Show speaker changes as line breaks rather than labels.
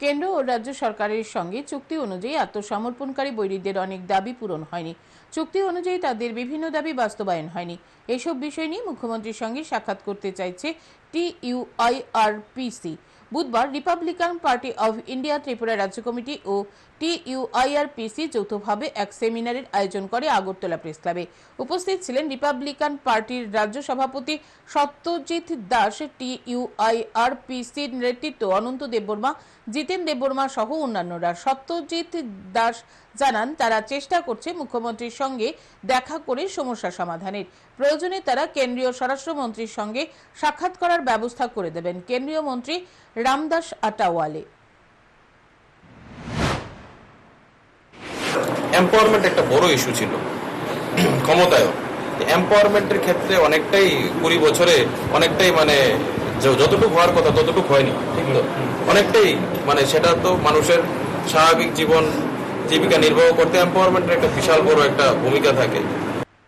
কেন্দ্র ও রাজ্য সরকারের সঙ্গে চুক্তি অনুযায়ী আত্মসমর্পণকারী বৈরীদের অনেক দাবি পূরণ হয়নি। চুক্তি অনুযায়ী তাদের বিভিন্ন দাবি বাস্তবায়ন হয়নি। এসব বিষয় নিয়ে মুখ্যমন্ত্রীর সঙ্গে সাক্ষাৎ করতে চাইছে টিইউআইআরপিসি। বুধবার Republican Party of India Tripura রাজ্য কমিটি ও টিইউআইআরপিসি যৌথভাবে এক সেমিনারের আয়োজন করে আগরতলা প্রেস ক্লাবে। উপস্থিত ছিলেন রিপাবলিকান পার্টির রাজ্য সভাপতি সত্যজিৎ দাস টিইউআইআরপিসির নেতৃত্ব অনন্ত দেববর্মা, জিতেন দেববর্মা সহ অন্যান্যরা। সত্যজিৎ দাস জানান, তারা চেষ্টা করছে মুখ্যমন্ত্রীর সঙ্গে দেখা করে সমস্যা সমাধানের। প্রয়োজনে তারা কেন্দ্রীয় স্বরাষ্ট্রমন্ত্রীর সঙ্গে সাক্ষাৎ করার ব্যবস্থা করে দেবেন। কেন্দ্রীয় মন্ত্রী রামদাস আটাওয়ালে।
এম্পাওয়ারমেন্ট একটা বড় ইস্যু ছিল। ক্ষমতায়ন এম্পাওয়ারমেন্টের ক্ষেত্রে অনেকটাই কুড়ি বছরে অনেকটাই মানে যতটুকু হওয়ার কথা ততটুকু হয়নি, ঠিক তো? অনেকটাই মানে সেটা তো মানুষের স্বাভাবিক জীবন জীবিকা নির্বাহ করতে এম্পাওয়ারমেন্টের একটা বিশাল বড় একটা ভূমিকা থাকে।